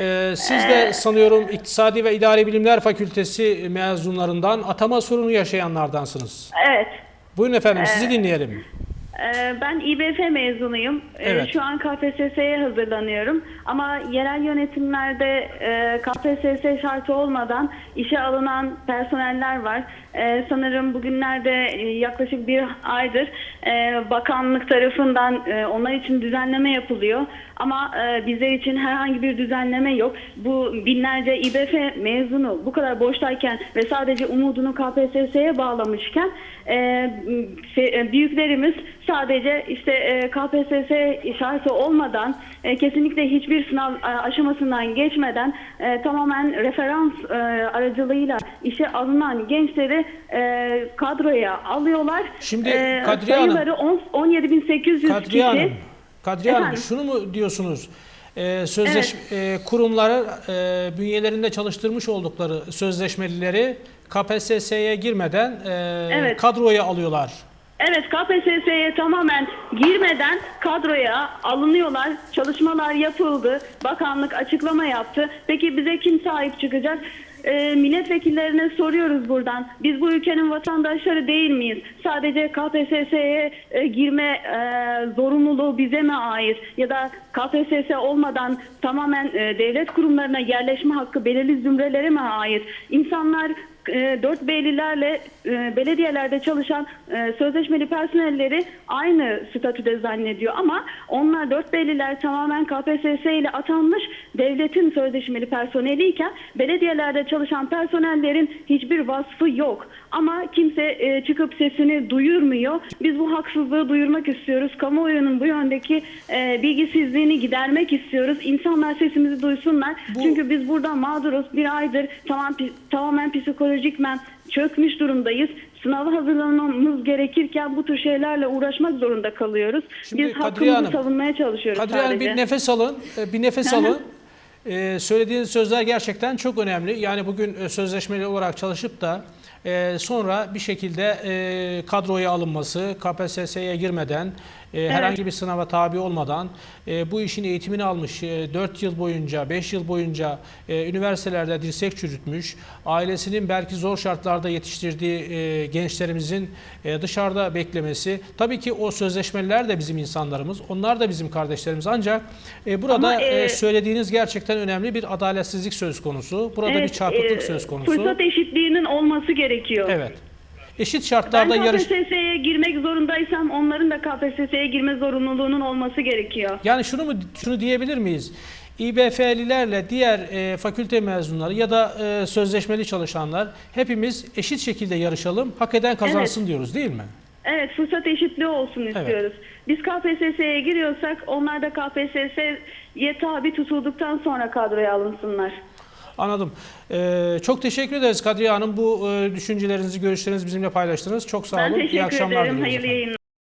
Ee, siz de sanıyorum İktisadi ve İdari Bilimler Fakültesi mezunlarından atama sorunu yaşayanlardansınız. Evet. Buyurun efendim sizi dinleyelim. Ee, Ben İBF mezunuyum. Ee, Evet. Şu an KPSS'ye hazırlanıyorum. Ama yerel yönetimlerde e, KPSS şartı olmadan işe alınan personeller var. Ee, Sanırım bugünlerde e, yaklaşık bir aydır e, bakanlık tarafından onlar için düzenleme yapılıyor. Ama bizler için herhangi bir düzenleme yok. Bu binlerce İBF mezunu bu kadar boştayken ve sadece umudunu KPSS'ye bağlamışken büyüklerimiz sadece işte e, KPSS şartı olmadan e, kesinlikle hiçbir sınav e, aşamasından geçmeden e, tamamen referans e, aracılığıyla işe alınan gençleri e, kadroya alıyorlar. Şimdi E, Kadriye Hanım- sayıları on- 17.800 Kadriye kişi. Hanım, Kadriye Hanım Efendim? şunu mu diyorsunuz? Ee, sözleş e, kurumları e, bünyelerinde çalıştırmış oldukları sözleşmelileri KPSS'ye girmeden e, Evet. kadroya alıyorlar. Evet KPSS'ye tamamen girmeden kadroya alınıyorlar. Çalışmalar yapıldı. Bakanlık açıklama yaptı. Peki bize kim sahip çıkacak? Ee, milletvekillerine soruyoruz buradan. Biz bu ülkenin vatandaşları değil miyiz? Sadece KPSS'ye e, girme e, zorunluluğu bize mi ait? Ya da KPSS olmadan tamamen e, devlet kurumlarına yerleşme hakkı belirli zümrelere mi ait? İnsanlar e, 4 B'lilerle e, belediyelerde çalışan e, sözleşmeli personelleri aynı statüde zannediyor ama onlar 4 B'liler tamamen KPSS ile atanmış devletin sözleşmeli personeliyken belediyelerde çalışan personellerin hiçbir vasfı yok. Ama kimse e, çıkıp sesini duyurmuyor. Biz bu haksızlığı duyurmak istiyoruz. Kamuoyunun bu yöndeki e, bilgisizliğini gidermek istiyoruz. İnsanlar sesimizi duysunlar. Bu- Çünkü biz burada mağduruz. Bir aydır tamam, tamamen psikolojikmen çökmüş durumdayız. Sınava hazırlanmamız gerekirken bu tür şeylerle uğraşmak zorunda kalıyoruz. Şimdi Biz Kadriye hakkımızı Hanım, savunmaya çalışıyoruz Kadriye Hanım sadece. bir nefes alın, e, bir nefes alın. E, söylediğiniz sözler gerçekten çok önemli. Yani bugün e, sözleşmeli olarak çalışıp da e, sonra bir şekilde e, kadroya alınması, KPSS'ye girmeden, e, herhangi bir sınava tabi olmadan e, bu işin eğitimini almış, e, 4 yıl boyunca, 5 yıl boyunca e, üniversitelerde dirsek çürütmüş, ailesinin belki zor şartlarda yetiştirdiği e, gençlerimizin e, dışarıda beklemesi. Tabii ki o sözleşmeliler de bizim insanlarımız, onlar da bizim kardeşlerimiz. Ancak e, burada Ama, e, e, söylediğiniz gerçekten önemli bir adaletsizlik söz konusu. Burada bir Evet, çarpıklık e, söz konusu. Fırsat eşitliğinin olması gerekiyor. Evet. Eşit Ben şartlarda yarış KPSS'ye girmek zorundaysam onların da KPSS'ye girme zorunluluğunun olması gerekiyor. Yani şunu mu şunu diyebilir miyiz? İBF'lilerle diğer e, fakülte mezunları ya da e, sözleşmeli çalışanlar hepimiz eşit şekilde yarışalım, hak eden kazansın diyoruz değil mi? Evet fırsat eşitliği olsun istiyoruz. Biz KPSS'ye giriyorsak onlar da KPSS'ye tabi tutulduktan sonra kadroya alınsınlar. Anladım. Ee, çok teşekkür ederiz Kadriye Hanım. Bu e, düşüncelerinizi, görüşlerinizi bizimle paylaştınız. Çok sağ Ben olun. İyi teşekkür akşamlar ederim. Hayırlı yayınlar.